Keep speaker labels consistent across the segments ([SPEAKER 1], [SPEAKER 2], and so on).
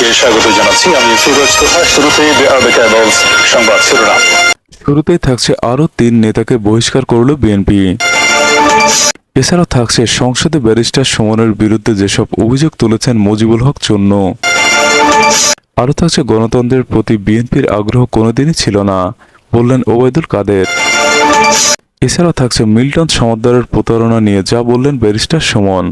[SPEAKER 1] সবাইকে স্বাগত জানাচ্ছি আমি ফিরোজ তোহা শুরুতে সংবাদ শিরোনাম
[SPEAKER 2] শুরুতেই থাকছে আরও তিন নেতাকে বহিষ্কার করল বিএনপি এছাড়া থাকছে সংসদে ব্যারিস্টার সমনের বিরুদ্ধে যেসব অভিযোগ তুলেছেন মুজিবুল হক চূন্য আরও থাকছে গণতন্ত্রের প্রতি বিএনপির আগ্রহ কোনোদিনই ছিল না বললেন ওবায়দুল কাদের এছাড়া থাকছে মিল্টন সমদ্দারের প্রতারণা নিয়ে যা বললেন ব্যারিস্টার সুমন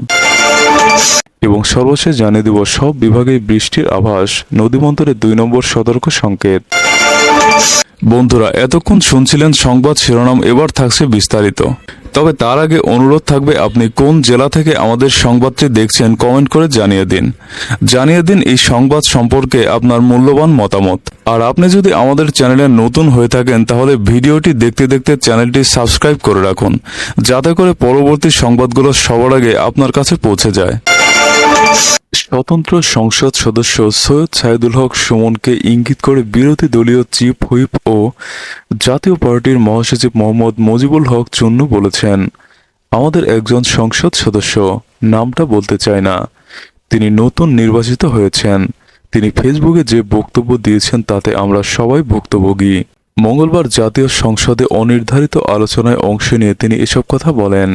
[SPEAKER 2] এবং সর্বশেষ জানিয়ে দেব সব বিভাগেই বৃষ্টির আভাস নদীবন্দরের দুই নম্বর সতর্ক সংকেত বন্ধুরা এতক্ষণ শুনছিলেন সংবাদ শিরোনাম এবার থাকছে বিস্তারিত তবে তার আগে অনুরোধ থাকবে আপনি কোন জেলা থেকে আমাদের সংবাদটি দেখছেন কমেন্ট করে জানিয়ে দিন জানিয়ে দিন এই সংবাদ সম্পর্কে আপনার মূল্যবান মতামত আর আপনি যদি আমাদের চ্যানেলে নতুন হয়ে থাকেন তাহলে ভিডিওটি দেখতে দেখতে চ্যানেলটি সাবস্ক্রাইব করে রাখুন যাতে করে পরবর্তী সংবাদগুলো সবার আগে আপনার কাছে পৌঁছে যায় স্বতন্ত্র সংসদ সদস্য সৈয়দ সাইদুল হক সুমনকে ইঙ্গিত করে বিরোধী দলীয় চিফ হুইপ ও জাতীয় পার্টির মহাসচিব মোহাম্মদ মজিবুল হক চুন্নু বলেছেন আমাদের একজন সংসদ সদস্য নামটা বলতে চায় না তিনি নতুন নির্বাচিত হয়েছেন তিনি ফেসবুকে যে বক্তব্য দিয়েছেন তাতে আমরা সবাই ভুক্তভোগী মঙ্গলবার জাতীয় সংসদে অনির্ধারিত আলোচনায় অংশ নিয়ে তিনি এসব কথা বলেন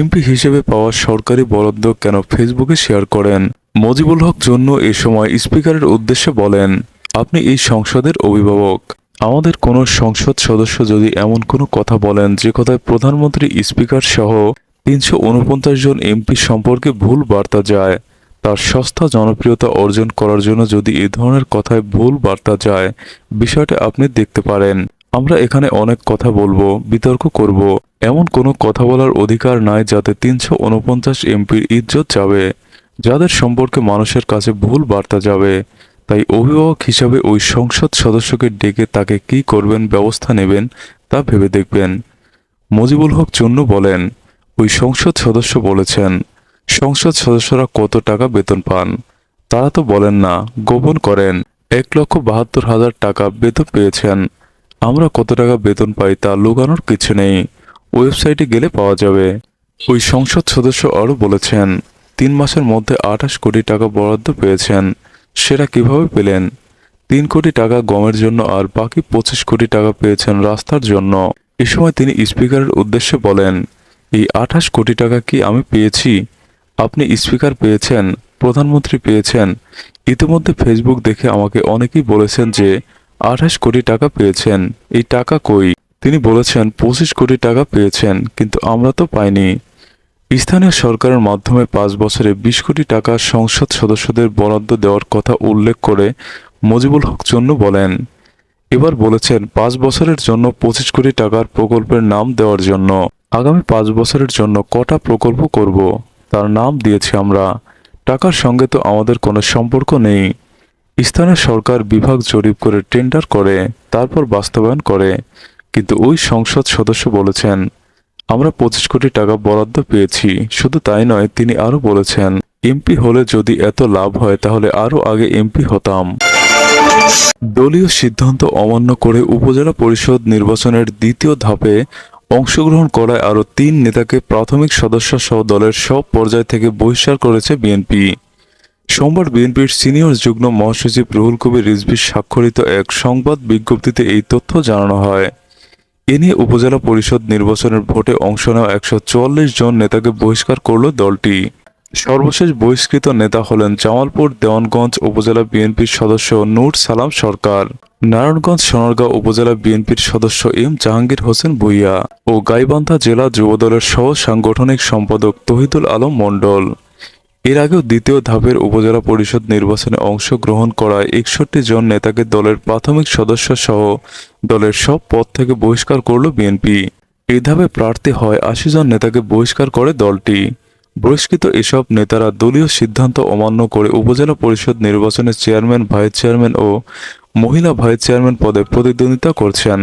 [SPEAKER 2] এমপি হিসেবে পাওয়া সরকারি বরাদ্দ কেন ফেসবুকে শেয়ার করেন মজিবুল হক জন্য এ সময় স্পিকারের উদ্দেশ্যে বলেন আপনি এই সংসদের অভিভাবক আমাদের কোনো সংসদ সদস্য যদি এমন কোনো কথা বলেন যে কথায় প্রধানমন্ত্রী স্পিকার সহ তিনশো উনপঞ্চাশ জন এমপি সম্পর্কে ভুল বার্তা যায় তার সস্তা জনপ্রিয়তা অর্জন করার জন্য যদি এ ধরনের কথায় ভুল বার্তা যায় বিষয়টা আপনি দেখতে পারেন আমরা এখানে অনেক কথা বলবো বিতর্ক করব এমন কোনো কথা বলার অধিকার নাই যাতে তিনশো উনপঞ্চাশ এমপির ইজ্জত যাবে যাদের সম্পর্কে মানুষের কাছে ভুল বার্তা যাবে তাই অভিভাবক হিসাবে ওই সংসদ সদস্যকে ডেকে তাকে কি করবেন ব্যবস্থা নেবেন তা ভেবে দেখবেন মজিবুল হক চন্নু বলেন ওই সংসদ সদস্য বলেছেন সংসদ সদস্যরা কত টাকা বেতন পান তারা তো বলেন না গোপন করেন এক লক্ষ বাহাত্তর হাজার টাকা বেতন পেয়েছেন আমরা কত টাকা বেতন পাই তা লুকানোর কিছু নেই ওয়েবসাইটে গেলে পাওয়া যাবে ওই সংসদ সদস্য আরও বলেছেন তিন মাসের মধ্যে আঠাশ কোটি টাকা বরাদ্দ পেয়েছেন সেটা কিভাবে পেলেন তিন কোটি টাকা গমের জন্য আর বাকি পঁচিশ কোটি টাকা পেয়েছেন রাস্তার জন্য এ সময় তিনি স্পিকারের উদ্দেশ্যে বলেন এই আঠাশ কোটি টাকা কি আমি পেয়েছি আপনি স্পিকার পেয়েছেন প্রধানমন্ত্রী পেয়েছেন ইতিমধ্যে ফেসবুক দেখে আমাকে অনেকেই বলেছেন যে আঠাশ কোটি টাকা পেয়েছেন এই টাকা কই তিনি বলেছেন পঁচিশ কোটি টাকা পেয়েছেন কিন্তু আমরা তো পাইনি স্থানীয় সরকারের মাধ্যমে পাঁচ বছরে বিশ কোটি টাকা সংসদ সদস্যদের বরাদ্দ দেওয়ার কথা উল্লেখ করে মজিবুল হক চন্ন বলেন এবার বলেছেন পাঁচ বছরের জন্য পঁচিশ কোটি টাকার প্রকল্পের নাম দেওয়ার জন্য আগামী পাঁচ বছরের জন্য কটা প্রকল্প করব তার নাম দিয়েছি আমরা টাকার সঙ্গে তো আমাদের কোনো সম্পর্ক নেই স্থানীয় সরকার বিভাগ জরিপ করে টেন্ডার করে তারপর বাস্তবায়ন করে কিন্তু ওই সংসদ সদস্য বলেছেন আমরা পঁচিশ কোটি টাকা বরাদ্দ পেয়েছি শুধু তাই নয় তিনি আরও বলেছেন এমপি হলে যদি এত লাভ হয় তাহলে আরও আগে এমপি হতাম দলীয় সিদ্ধান্ত অমান্য করে উপজেলা পরিষদ নির্বাচনের দ্বিতীয় ধাপে অংশগ্রহণ করায় আরও তিন নেতাকে প্রাথমিক সদস্য সহ দলের সব পর্যায় থেকে বহিষ্কার করেছে বিএনপি সোমবার বিএনপির সিনিয়র যুগ্ম মহাসচিব রুহুল কবির রিজভির স্বাক্ষরিত এক সংবাদ বিজ্ঞপ্তিতে এই তথ্য জানানো হয় এ নিয়ে উপজেলা পরিষদ নির্বাচনের ভোটে অংশ নেওয়া একশো জন নেতাকে বহিষ্কার করল দলটি সর্বশেষ বহিষ্কৃত নেতা হলেন জামালপুর দেওয়ানগঞ্জ উপজেলা বিএনপির সদস্য নূর সালাম সরকার নারায়ণগঞ্জ সোনারগাঁও উপজেলা বিএনপির সদস্য এম জাহাঙ্গীর হোসেন ভুইয়া ও গাইবান্ধা জেলা যুবদলের সহ সাংগঠনিক সম্পাদক তহিদুল আলম মণ্ডল এর আগেও দ্বিতীয় ধাপের উপজেলা পরিষদ নির্বাচনে অংশগ্রহণ করায় একষট্টি জন নেতাকে দলের প্রাথমিক সদস্য সহ দলের সব পদ থেকে বহিষ্কার করল বিএনপি এই ধাপে প্রার্থী হয় আশি জন নেতাকে বহিষ্কার করে দলটি বহিষ্কৃত এসব নেতারা দলীয় সিদ্ধান্ত অমান্য করে উপজেলা পরিষদ নির্বাচনে চেয়ারম্যান ভাইস চেয়ারম্যান ও মহিলা ভাইস চেয়ারম্যান পদে প্রতিদ্বন্দ্বিতা করছেন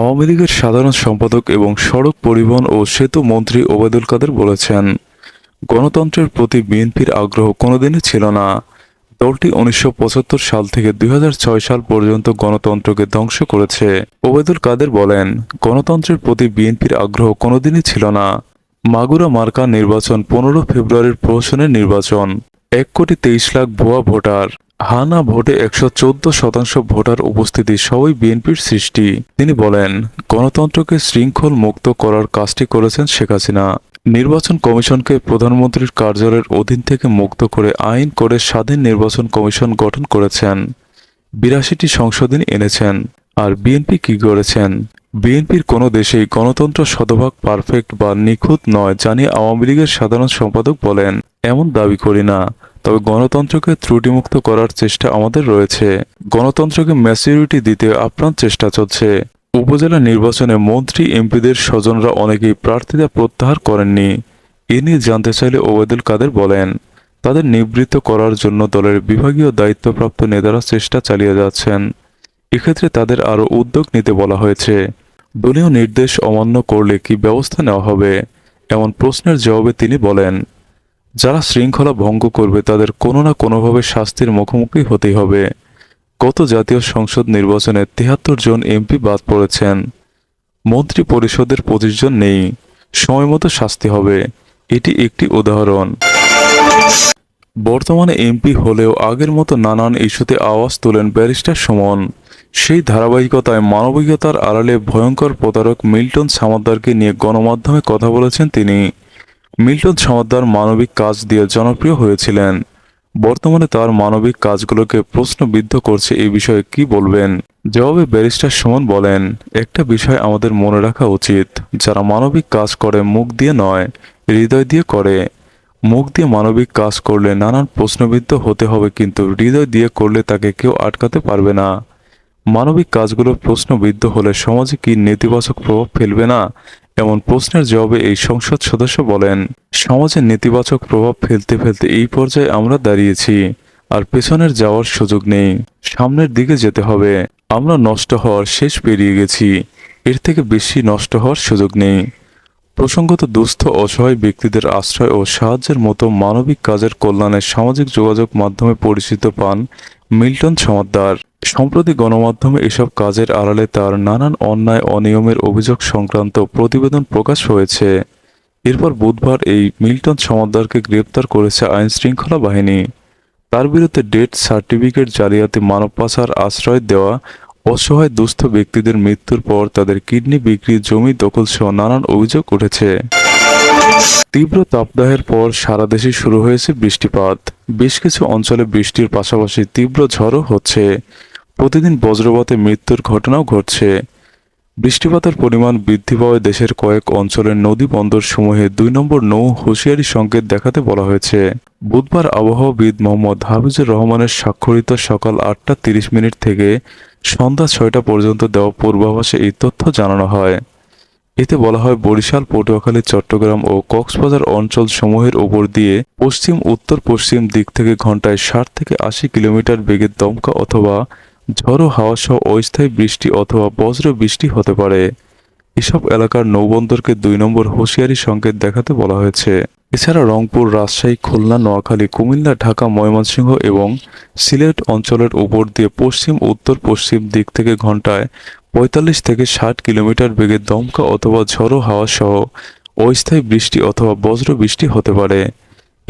[SPEAKER 2] আওয়ামী লীগের সাধারণ সম্পাদক এবং সড়ক পরিবহন ও সেতু মন্ত্রী ওবায়দুল কাদের বলেছেন গণতন্ত্রের প্রতি বিএনপির আগ্রহ কোনোদিনই ছিল না দলটি উনিশশো সাল থেকে দুই সাল পর্যন্ত গণতন্ত্রকে ধ্বংস করেছে ওবেদুল কাদের বলেন গণতন্ত্রের প্রতি বিএনপির আগ্রহ কোনোদিনই ছিল না মাগুরা মার্কা নির্বাচন পনেরো ফেব্রুয়ারির প্রহসনের নির্বাচন এক কোটি তেইশ লাখ ভুয়া ভোটার হানা ভোটে একশো চোদ্দ শতাংশ ভোটার উপস্থিতি সবই বিএনপির সৃষ্টি তিনি বলেন গণতন্ত্রকে শৃঙ্খল মুক্ত করার কাজটি করেছেন শেখ হাসিনা নির্বাচন কমিশনকে প্রধানমন্ত্রীর কার্যালয়ের অধীন থেকে মুক্ত করে আইন করে স্বাধীন নির্বাচন কমিশন গঠন করেছেন বিরাশিটি সংশোধন এনেছেন আর বিএনপি কি করেছেন বিএনপির কোনো দেশেই গণতন্ত্র শতভাগ পারফেক্ট বা নিখুঁত নয় জানিয়ে আওয়ামী লীগের সাধারণ সম্পাদক বলেন এমন দাবি করি না তবে গণতন্ত্রকে ত্রুটিমুক্ত করার চেষ্টা আমাদের রয়েছে গণতন্ত্রকে ম্যাচিউরিটি দিতে আপ্রাণ চেষ্টা চলছে উপজেলা নির্বাচনে মন্ত্রী এমপিদের স্বজনরা অনেকেই প্রার্থীতা প্রত্যাহার করেননি এ নিয়ে জানতে চাইলে ওবায়দুল কাদের বলেন তাদের নিবৃত্ত করার জন্য দলের বিভাগীয় দায়িত্বপ্রাপ্ত নেতারা চেষ্টা চালিয়ে যাচ্ছেন এক্ষেত্রে তাদের আরও উদ্যোগ নিতে বলা হয়েছে দলীয় নির্দেশ অমান্য করলে কি ব্যবস্থা নেওয়া হবে এমন প্রশ্নের জবাবে তিনি বলেন যারা শৃঙ্খলা ভঙ্গ করবে তাদের কোনো না কোনোভাবে শাস্তির মুখোমুখি হতেই হবে গত জাতীয় সংসদ নির্বাচনে তেহাত্তর জন এমপি বাদ পড়েছেন মন্ত্রী পরিষদের পঁচিশ জন নেই সময়মতো শাস্তি হবে এটি একটি উদাহরণ বর্তমানে এমপি হলেও আগের মতো নানান ইস্যুতে আওয়াজ তোলেন ব্যারিস্টার সমন সেই ধারাবাহিকতায় মানবিকতার আড়ালে ভয়ঙ্কর প্রতারক মিল্টন সামাদ্দারকে নিয়ে গণমাধ্যমে কথা বলেছেন তিনি মিল্টন সামাদ্দার মানবিক কাজ দিয়ে জনপ্রিয় হয়েছিলেন বর্তমানে তার মানবিক কাজগুলোকে প্রশ্নবিদ্ধ করছে এই বিষয়ে কি বলবেন জবাবে ব্যারিস্টার সুমন বলেন একটা বিষয় আমাদের মনে রাখা উচিত যারা মানবিক কাজ করে মুখ দিয়ে নয় হৃদয় দিয়ে করে মুখ দিয়ে মানবিক কাজ করলে নানান প্রশ্নবিদ্ধ হতে হবে কিন্তু হৃদয় দিয়ে করলে তাকে কেউ আটকাতে পারবে না মানবিক কাজগুলো প্রশ্নবিদ্ধ হলে সমাজে কি নেতিবাচক প্রভাব ফেলবে না এমন প্রশ্নের জবাবে এই সংসদ সদস্য বলেন সমাজের নেতিবাচক প্রভাব ফেলতে ফেলতে এই পর্যায়ে আমরা দাঁড়িয়েছি আর পেছনের যাওয়ার সুযোগ নেই সামনের দিকে যেতে হবে আমরা নষ্ট হওয়ার শেষ পেরিয়ে গেছি এর থেকে বেশি নষ্ট হওয়ার সুযোগ নেই প্রসঙ্গত দুস্থ অসহায় ব্যক্তিদের আশ্রয় ও সাহায্যের মতো মানবিক কাজের কল্যাণে সামাজিক যোগাযোগ মাধ্যমে পরিচিত পান মিল্টন সমাদ্দার সম্প্রতি গণমাধ্যমে এসব কাজের আড়ালে তার নানান অন্যায় অনিয়মের অভিযোগ সংক্রান্ত প্রতিবেদন প্রকাশ হয়েছে এরপর বুধবার এই মিল্টন সমাদ্দারকে গ্রেপ্তার করেছে আইন শৃঙ্খলা বাহিনী তার বিরুদ্ধে ডেট সার্টিফিকেট জালিয়াতি মানব পাচার আশ্রয় দেওয়া অসহায় দুস্থ ব্যক্তিদের মৃত্যুর পর তাদের কিডনি বিক্রি জমি দখল সহ নানান অভিযোগ উঠেছে তীব্র তাপদাহের পর সারা দেশে শুরু হয়েছে বৃষ্টিপাত বেশ কিছু অঞ্চলে বৃষ্টির পাশাপাশি তীব্র ঝড়ও হচ্ছে প্রতিদিন বজ্রপাতে মৃত্যুর ঘটনাও ঘটছে বৃষ্টিপাতের পরিমাণ বৃদ্ধি পাওয়ায় দেশের কয়েক অঞ্চলের নদী সমূহে দুই নম্বর নৌ হুঁশিয়ারি সংকেত দেখাতে বলা হয়েছে বুধবার আবহাওয়াবিদ মোহাম্মদ হাফিজুর রহমানের স্বাক্ষরিত সকাল আটটা তিরিশ মিনিট থেকে সন্ধ্যা ছয়টা পর্যন্ত দেওয়া পূর্বাভাসে এই তথ্য জানানো হয় এতে বলা হয় বরিশাল পটুয়াখালী চট্টগ্রাম ও কক্সবাজার অঞ্চল সমূহের ওপর দিয়ে পশ্চিম উত্তর পশ্চিম দিক থেকে ঘন্টায় ষাট থেকে আশি কিলোমিটার বেগের দমকা অথবা ঝড়ো হাওয়া সহ অস্থায়ী বৃষ্টি অথবা বজ্র বৃষ্টি হতে পারে এসব এলাকার নৌবন্দরকে দুই নম্বর হুঁশিয়ারি সংকেত দেখাতে বলা হয়েছে এছাড়া রংপুর রাজশাহী খুলনা নোয়াখালী কুমিল্লা ঢাকা ময়মনসিংহ এবং সিলেট অঞ্চলের উপর দিয়ে পশ্চিম উত্তর পশ্চিম দিক থেকে ঘন্টায় পঁয়তাল্লিশ থেকে ষাট কিলোমিটার বেগে দমকা অথবা ঝড়ো হাওয়া সহ অস্থায়ী বৃষ্টি অথবা বজ্র বৃষ্টি হতে পারে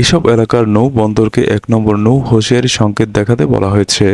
[SPEAKER 2] এসব এলাকার নৌ বন্দরকে এক নম্বর নৌ হুঁশিয়ারি সংকেত দেখাতে বলা হয়েছে